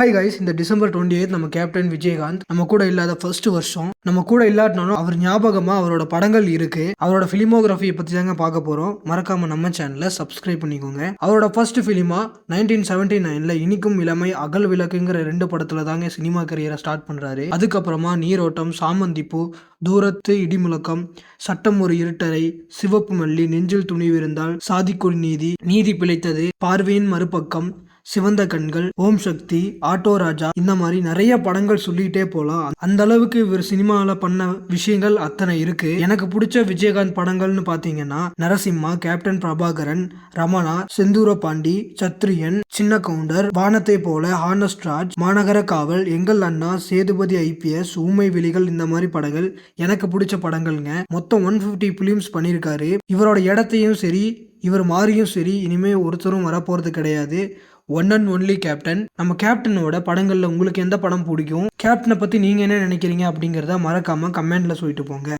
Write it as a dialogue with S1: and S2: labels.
S1: Hi guys இந்த December twenty eight நம்ம captain Vijayakanth நம்ம கூட இல்லாத ஃபர்ஸ்ட் வருஷம் நம்ம கூட இல்லாட்டினாலும் அவர் ஞாபகமா அவரோட படங்கள் இருக்கு. அவரோட பிலிமோகிராஃபியை பத்தி தாங்க பார்க்க போறோம். மறக்காம நம்ம சேனலை சப்ஸ்கிரைப் பண்ணிக்கோங்க. அவரோட ஃபர்ஸ்ட் ஃபிலிமா நைன்டீன் செவன்டி நைன்ல இனிக்கும் இளமை அகல் விளக்குங்கிற ரெண்டு படத்துல தாங்க சினிமா கரியரை ஸ்டார்ட் பண்றாரு. அதுக்கப்புறமா நீரோட்டம் சாமந்திப்பூ தூரத்து இடிமுழக்கம் சட்டம் ஒரு இருட்டரை சிவப்பு மல்லி நெஞ்சில் துணிவிருந்தால் சாதிக்குள் நீதி நீதி பிழைத்தது பார்வையின் மறுபக்கம் சிவந்த கண்கள் ஓம் சக்தி ஆட்டோ ராஜா இந்த மாதிரி நிறைய படங்கள் சொல்லிட்டே போலாம். அந்த அளவுக்கு இவர் சினிமாவில் பண்ண விஷயங்கள் அத்தனை இருக்கு. எனக்கு பிடிச்ச விஜயகாந்த் படங்கள்னு பாத்தீங்கன்னா நரசிம்மா கேப்டன் பிரபாகரன் ரமணா செந்தூர பாண்டி சத்ரியன் சின்ன கவுண்டர் வானத்தை போல ஹானஸ்ட் ராஜ் மாநகர காவல் எங்கள் அண்ணா சேதுபதி ஐபிஎஸ் ஊமை விழிகள் இந்த மாதிரி படங்கள் எனக்கு பிடிச்ச படங்கள்ங்க. மொத்தம் ஒன் ஃபிஃப்டி ஃபிலிம்ஸ் பண்ணியிருக்காரு இவரோட இடத்தையும் சரி இவர் மாறியும் சரி இனிமே ஒருத்தரும் வரப்போறது கிடையாது. ஒன் அண்ட் ஒன்லி கேப்டன் நம்ம கேப்டனோட படங்களில் உங்களுக்கு எந்த படம் பிடிக்கும்? கேப்டனை பற்றி நீங்க என்ன நினைக்கிறீங்க அப்படிங்கிறத மறக்காமல் கமெண்ட்ல சொல்லிட்டு போங்க.